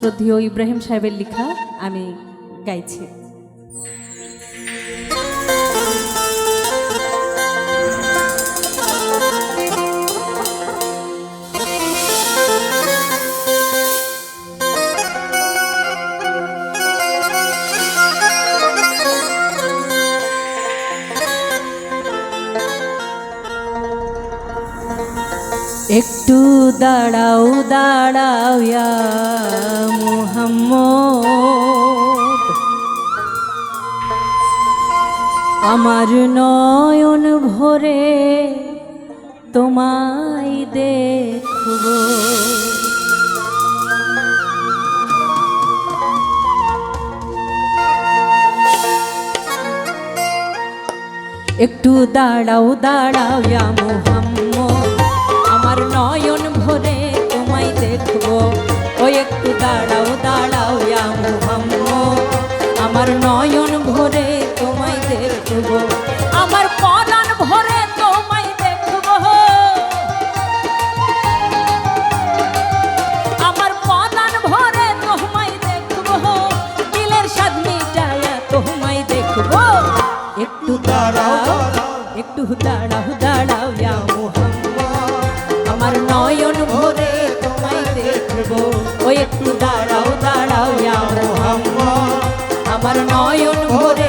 শ্রদ্ধেয় ইব্রাহিম সাহেবের লেখা আমি গাইছি। একটু দাঁড়াও দাঁড়াও মুহাম্মদ। আমার নয়ন ভরে তোমায় দেখব। একটু দাঁড়াও দাঁড়াও মুহাম্মদ। আমার নয়ন ভরে তোমায় দেখব। ও একটু দাঁড়াও দাঁড়াও মুহাম্মদ। আমার নয়ন ভরে তোমায় দেখব। আমার পরাণ ভরে তোমায় দেখব। আমার পরাণ ভরে তোমায় দেখব। দিলের স্বাদ মিটায়া তোমায় দেখব। একটু দাঁড়াও একটু দাঁড়াও দাঁড়াও নয়ন ভরে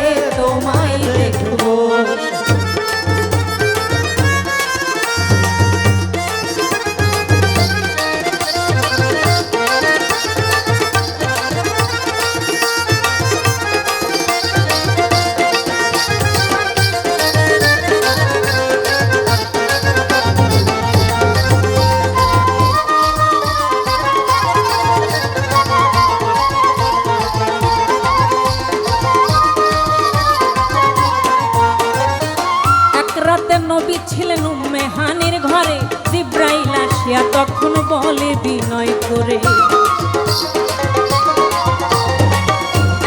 তখন বলে বিনয় করে।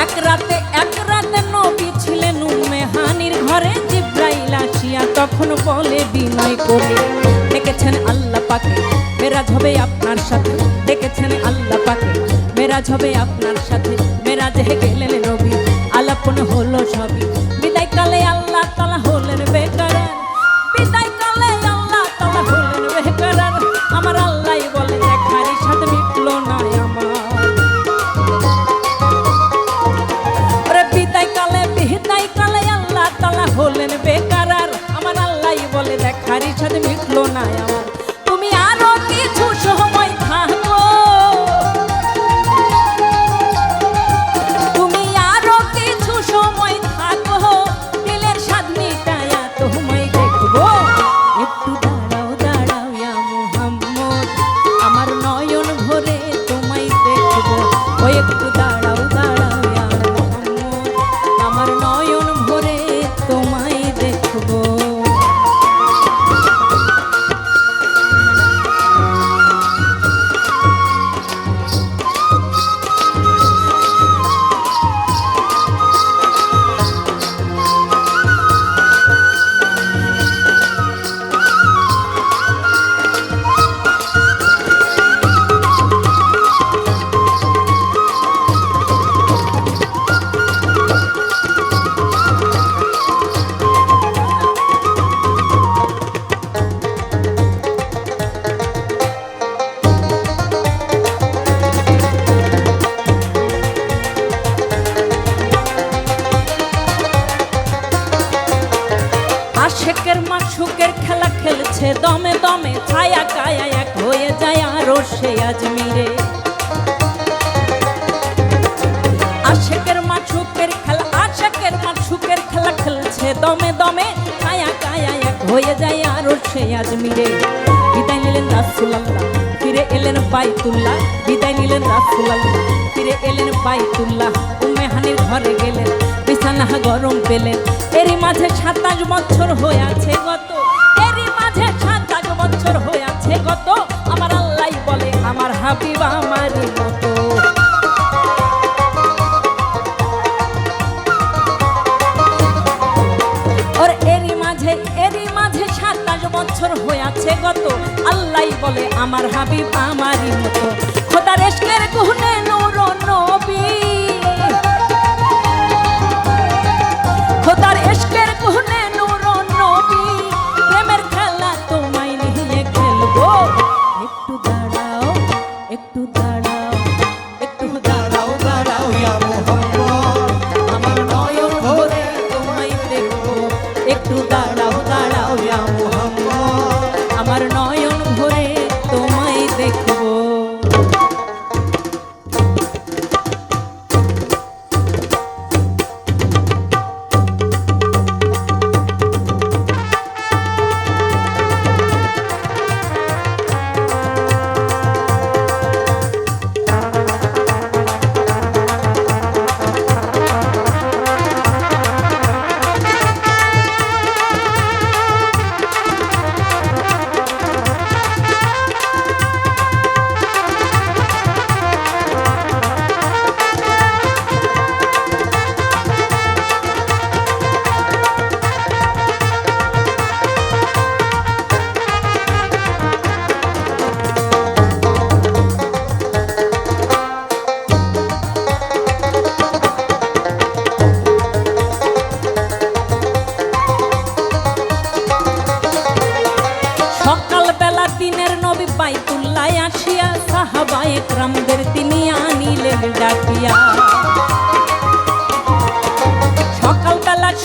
এক রাতে এক রাতে নবী ছিলেন উম্মে হানির ঘরে, জিব্রাইল আসিয়া তখন বলে বিনয় করে ডেকেছেন আল্লাহ পাকে, মেরাজ হবে আপনার সাথে ডেকেছেন আল্লাহ পাকে, মেরাজ হবে আপনার সাথে, মেরাজে গেলেন নবী, আলাপন হলো সবই। আশেকের মাসুকের খেলা খেলছে, দমে দমে ছায়া কায়া এক হয়ে যায় আরও সে আজমিরে। আশেকের মাসুকের খেলা, আশেকের মাসুকের খেলা খেলছে, দমে দমে ছায়া কায়া এক হয়ে যায় আরও সে আজমিরে। বিদায় নিলেন রাসুলাল্লাহ, ফিরে এলেন বাইতুল্লাহ। বিদায় নিলেন রাসুলাল্লাহ, ফিরে এলেন বাইতুল্লাহ। উম্মে হানির ঘরে গেলেন, বিছানা গরম পেলেন। এরই মাঝে সাতাশ বছর হয়ে আছে গত। এরই মাঝে সাতাশ বছর হয়ে আছে গত। আমার আল্লাহ বলে, আমার হাবিব আমারই মতো। বছর হয়ে আছে গত। আল্লাহ বলে, আমার হাবিব আমারই মতো। খোদার এসকের গুহনে নূর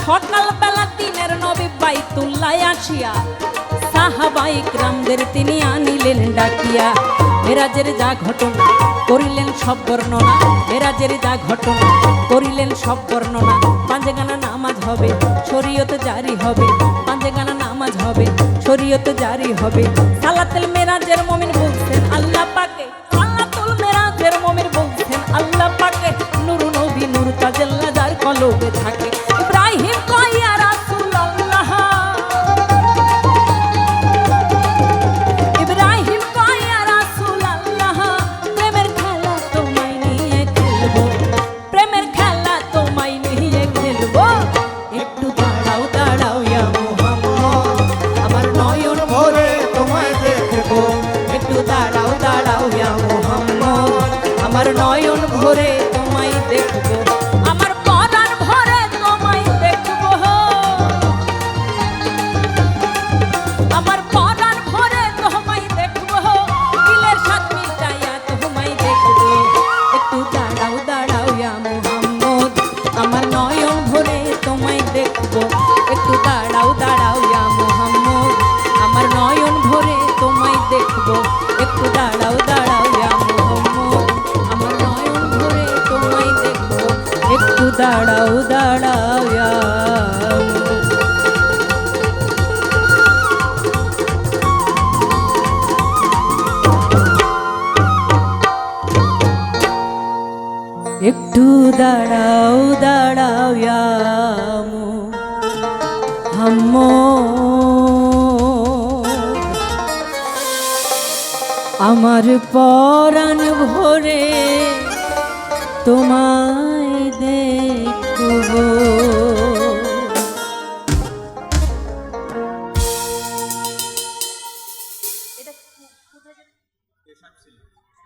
সকালবেলা দিনের নবী বাইতুল্লায় আসিয়া, সাহাবাই গ্রামদের তিনি আনিলেন ডাকিয়া, মেরাজের যা ঘটনা করিলেন সব বর্ণনা, মেরাজের যা ঘটনা করিলেন সব বর্ণনা। পাঁচে গানা নামাজ হবে, শরীয়ত জারি হবে পাঁচে গানা নামাজ হবে, শরীয়ত জারি হবে। সালাতেল মেরাজের মমিন দাঁড়াও দাঁড়াও আমো হাম্মো। আমার পরাণ ভরে তোমায় দেখব।